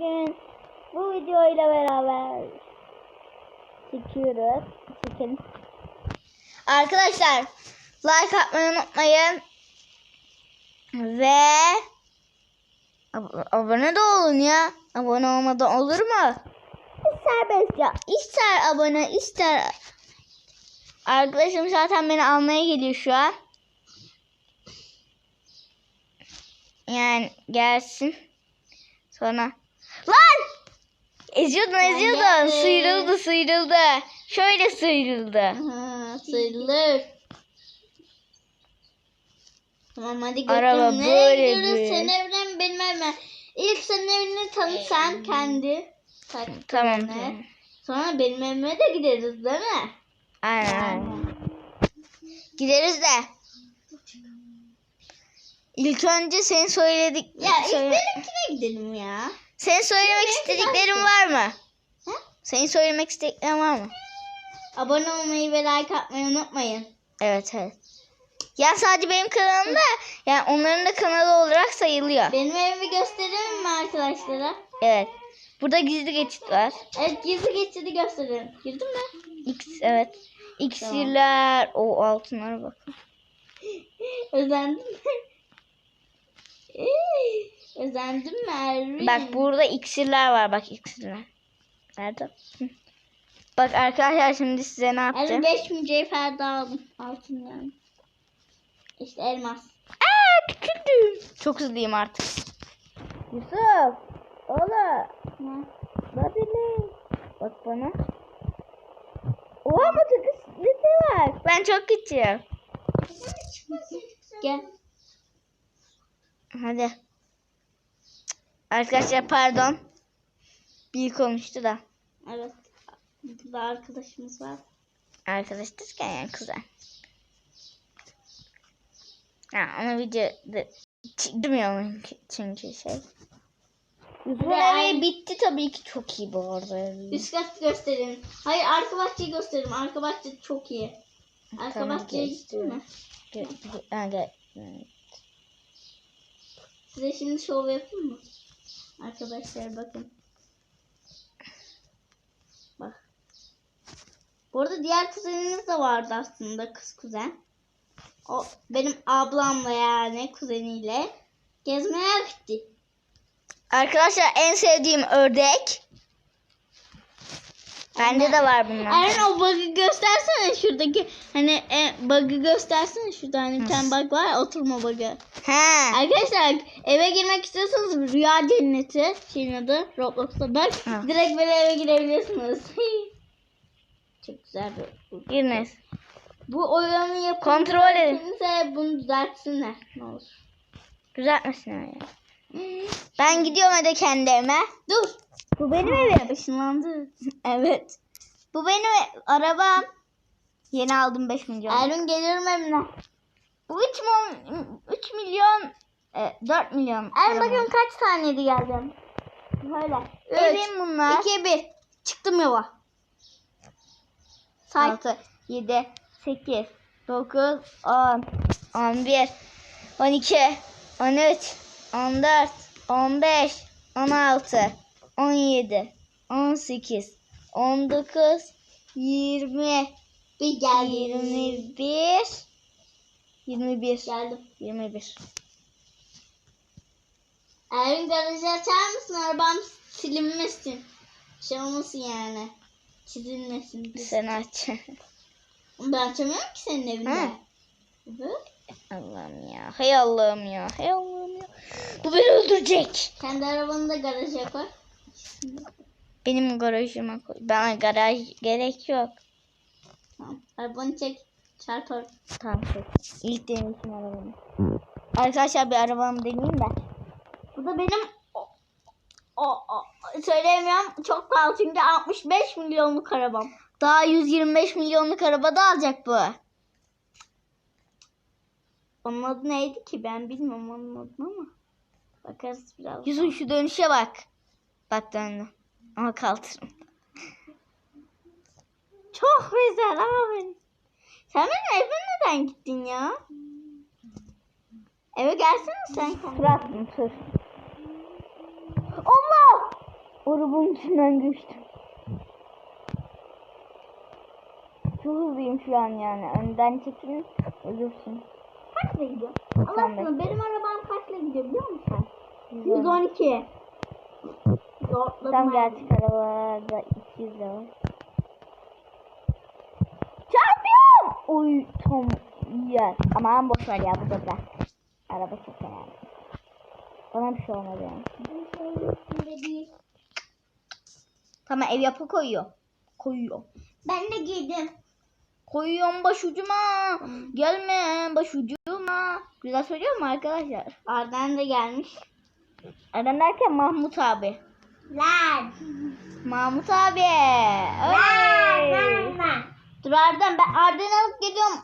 bugün bu videoyla beraber çekiyoruz. Çekin. Arkadaşlar like atmayı unutmayın. Ve ab- abone de olun ya. Abone olmadan olur mu? Serbest ya. İster abone ister Arkadaşım zaten beni almaya geliyor şu an. Yani gelsin. Sonra eziyordun eziyordun. Sıyrıldı sıyrıldı. Şöyle sıyrıldı. Ha, sayılır. Tamam hadi götür. Araba böyle gidiyoruz? evine mi benim evime? İlk senin evini tanı sen kendi. Tamam tamam. Sonra benim evime de gideriz değil mi? Aynen aynen. Gideriz de. İlk önce senin söyledik. Ya ilk söyle- benimkine gidelim ya. Senin söylemek istediklerin var mı? Ha? Senin söylemek istediklerin var mı? Abone olmayı ve like atmayı unutmayın. Evet evet. Ya sadece benim kanalımda yani onların da kanalı olarak sayılıyor. Benim evimi gösterelim mi arkadaşlara? Evet. Burada gizli geçit var. Evet gizli geçidi gösterelim. Girdin mi? X evet. İksirler. O altınlara bak. Özendin mi? Özendin mi Ervin? Bak burada iksirler var bak iksirler. Nerede? Bak arkadaşlar şimdi size ne yapacağım? Ervin 5 mücevher daha aldım. Altın yani. İşte elmas. Aa küçüldüm. Çok hızlıyım artık. Yusuf. Ola. Ne? Babili. Bak bana. Oha motosikleti var. Ben çok küçüğüm. Gel. Hadi. Arkadaşlar pardon. Bir konuştu da. Evet. Burada arkadaşımız var. Arkadaş derken yani kuzen. Ha, ama videoda çıkmıyor çünkü şey. Bu Yani- evi bitti tabii ki çok iyi bu arada. Üst kat gösterin. Hayır arka bahçeyi gösterin. Arka bahçe çok iyi. Arka Tamam, bahçeye gittin mi? Gel. Evet. Size şimdi şov yapayım mı? Arkadaşlar bakın. Bak. Bu arada diğer kuzeniniz de vardı aslında kız kuzen. O benim ablamla yani kuzeniyle gezmeye gitti. Arkadaşlar en sevdiğim ördek. Bende de var bunlar. Eren o bug'ı göstersene şuradaki hani e, bug'ı göstersene şurada hani bir tane bug var ya, oturma bug'ı. Ha. Arkadaşlar eve girmek istiyorsanız Rüya Cenneti şeyin adı Roblox'ta bak Ha. direkt böyle eve girebiliyorsunuz. Çok güzel bir Girmez. Bu oyunu yapın. Kontrol edin. Bunu düzeltsinler. Ne olur. Düzeltmesin ya. Ben gidiyorum hadi kendi evime. Dur. Bu benim evim. Işınlandı. Evet. Bu benim arabam. Yeni aldım 5 milyon. Erun gelirim evine. Bu 3 milyon, 3 milyon e, 4 milyon. Arabam. bakın kaç saniyede geldim. Böyle. Evim bunlar. 2 1. Çıktım yola. Say. 6, 7, 8, 9, 10, 11, 12, 13, 14, 15, 16, 17, 18, 19, 20, Bir geldi. 21, 21, Geldim. 21. Erun garajı açar mısın? Arabam silinmesin. Şey olmasın yani. Çizilmesin. Sen aç. Ben açamıyorum ki senin evinde. Ha. Evet. Allah'ım ya. Hay Allah'ım ya. Hay Allah'ım ya. Bu beni öldürecek. Kendi arabanı da garaja koy. Benim garajıma koy. Bana garaj gerek yok. Tamam. Arabanı çek. Çarpar. Tamam çek. İlk deneyişim arabamı. Arkadaşlar bir arabamı deneyeyim de. Bu da benim o, o, o, söyleyemiyorum. Çok pahalı çünkü 65 milyonluk arabam. Daha 125 milyonluk araba da alacak bu. Onun adı neydi ki? Ben bilmiyorum onun adını ama. Bakarız biraz. Yusuf şu dönüşe bak. Bak döndü. Ama kaldırım. Çok güzel abi. Sen benim evime neden gittin ya? Eve gelsene sen. Bıraktım tır. Allah! Grubun içinden geçtim. Çok hızlıyım şu an yani. Önden çekin ölürsün. Kaçla gidiyor? Allah 95. aşkına benim arabam kaçla gidiyor biliyor musun? 110. 112. Zorladım Tam gerçek arabalarda 200 de var. Çarpıyorum! Oy tam yer. Aman boş ver ya bu da ben. Araba çok önemli. Bana bir şey olmadı yani. Tamam ev yapı koyuyor. Koyuyor. Ben de girdim. Koyuyorum başucuma. Gelme başucuma. Güzel söylüyor mu arkadaşlar? Arden de gelmiş. Eren derken Mahmut abi. Lan. Mahmut abi. Lan. Lan. Lan. Dur Arden ben Arden'i alıp geliyorum.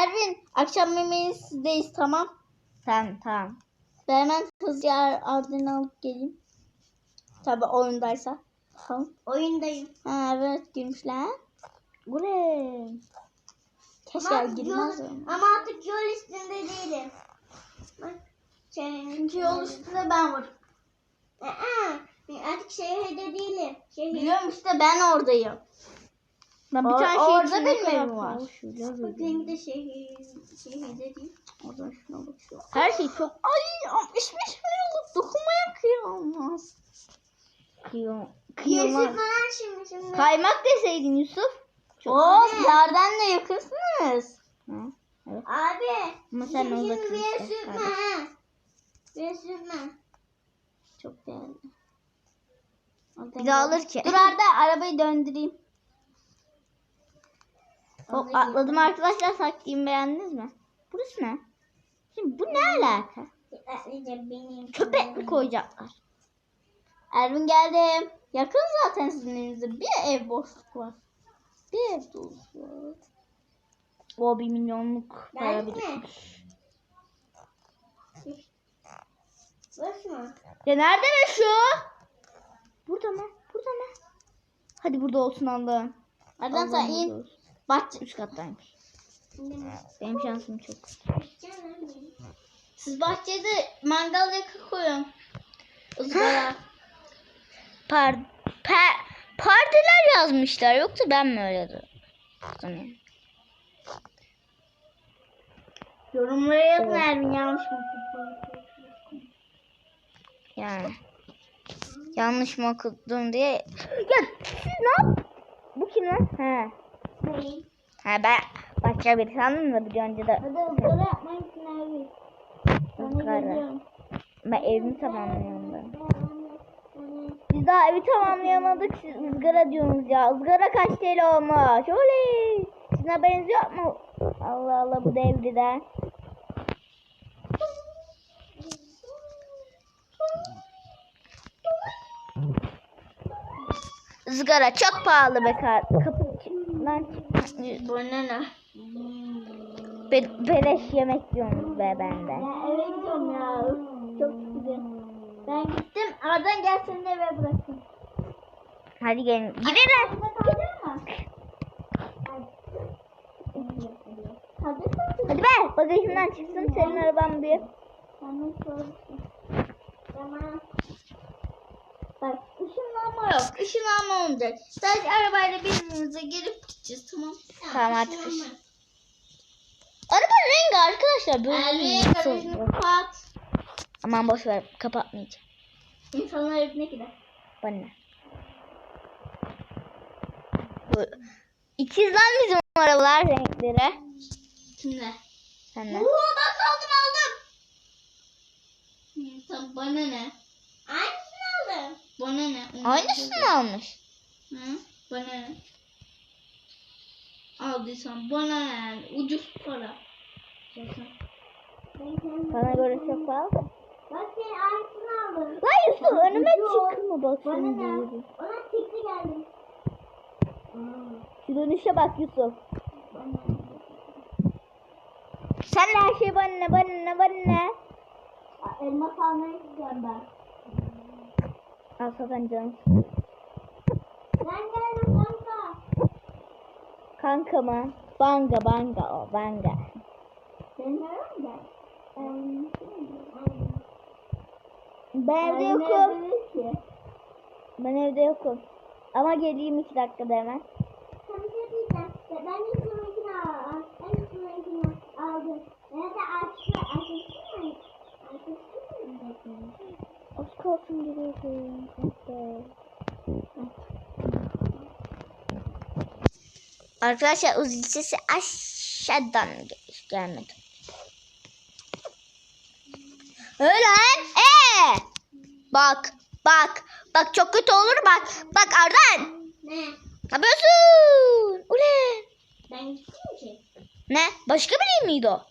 Ervin akşam yemeği sizdeyiz tamam. Tamam tamam. Ben hemen hızlıca Ar- Arden'i alıp geleyim. Tabi oyundaysa. Tamam. Oyundayım. Ha evet girmişler. Oley. Ama girmez yol- mi? Ama artık yol üstünde değilim. Bak, Çünkü yol üstünde ben varım. Aa, artık şehirde değilim. Şehir. Biliyorum işte ben oradayım. Ben bir Or- tane şey orada benim evim var. benim de şehir, şehirde değil. Oradan şuna bakıyorum. Her şey çok Ay 65 milyonluk dokunmaya kıyamaz. şimdi şimdi. Kaymak deseydin Yusuf. Çok Oo Arden'le yakınsınız. Hı. Abi. Ama sen şimdi orada şimdi kardeşim. ha. Bir sürtme. Çok değerli. Bir daha alır ki. Dur Arda arabayı döndüreyim. Hop atladım arkadaşlar taktiğimi beğendiniz mi? Burası ne? Şimdi bu ne alaka? Köpek mi koyacaklar? Ervin geldim. Yakın zaten sizin evinizde. Bir ev boşluk var. Bir ev var. O bir milyonluk para birikmiş. Mu? Ya nerede be şu? Burada mı? Burada mı? Hadi burada olsun Allah'ım. Arden sen in. Bahçe. Üç kattaymış. Benim şansım çok. Siz bahçede mangal yakı koyun. Izgara. Par per pardiler yazmışlar. Yoksa ben mi öyle sanıyorum? Yorumlara yazın. Ervin yanlış mı? Yani. Yanlış mı okudum diye. Ya siz ne yap? Bu kim lan? Benim. Ha ben başka biri sandım da bir önce de Hadi ızgara yapmayın ben evimi tamamlıyorum ben. Daha evi tamamlayamadık. Siz ızgara diyorsunuz ya. Izgara kaç TL olmuş? Oley. Sizin haberiniz yok mu? Allah Allah bu devriden. Izgara çok pahalı be kar. Kapıdan çık. Bana ne? Be beleş yemek diyorsunuz be bende. Ya eve gidiyorum ya. Çok. Ben gittim. Arden gel seni eve bırakayım. Hadi gelin. Gidelim. Hadi Hadi ver. Bagajımdan çıksın senin araban bir. Tamam. Bak ışınlanma yok. Işınlanma olmayacak. Sadece arabayla birbirimize gelip gideceğiz tamam. Tamam artık. Araba rengi arkadaşlar böyle Ervin nasıl? Aman boş ver kapatmayacağım. İnsanlar evine gider. Bana. İkiz lan bizim arabalar renkleri. Kimler? Sen Oo bak aldım aldım. Hı, tamam bana ne? Aynısını aldım. Bana ne? Onu Aynısını almış. Hı? Bana ne? Aldıysan bana ne? Ucuz para. Bana göre çok pahalı. Bak sen aynısını aldın. Lan Yusuf önüme çıkma bak Bana şimdi. ne? Ona tekli geldim. Şu dönüşe bak Yusuf. Sen de her şey bana bana bana? Elma almaya gideceğim ben. Al zaten canım. Ben geldim kanka. Kanka mı? Banga banga o banga. Senin aran da. Ben evde yokum. Ben evde yokum. Ama geleyim iki dakikada hemen. Sana bir şey. Ya Ben ilk sınıfını aldım. Ben ilk sınıfını aldım. Nerede arkadaşı arkadaşı mı? Arkadaşı mı? Az kalsın geliyorum. Arkadaşlar uzun sesi aşağıdan gel gelmedi. Öyle ee. Bak bak bak çok kötü olur bak. Bak Arden. Ne? Ne yapıyorsun? Ulan. Ben gittim ki. Ne? Başka biri miydi o?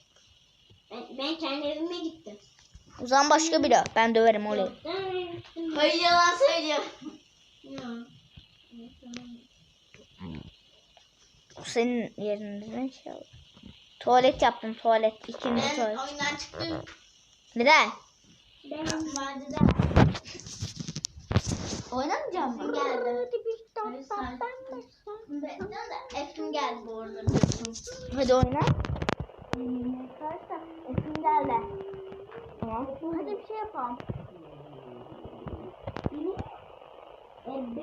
Ben, ben kendi evime gittim. O zaman başka biri. Ben döverim oley. Hayır yalan söylüyor. Senin yerinde şey oldu. Tuvalet yaptım tuvalet. İkinci Ben tuvalet. oyundan çıktım. Neden? Ben Vadide. Oynamayacağım mı? Geldi. Şey. Efim geldi bu arada. Hadi oyna. Efim geldi. Tamam. Hadi bir şey yapalım.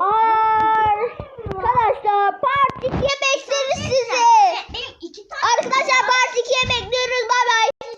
Ar Arkadaşlar part 2'ye bekleriz sizi. Arkadaşlar part 2'ye bekliyoruz. Bay bay.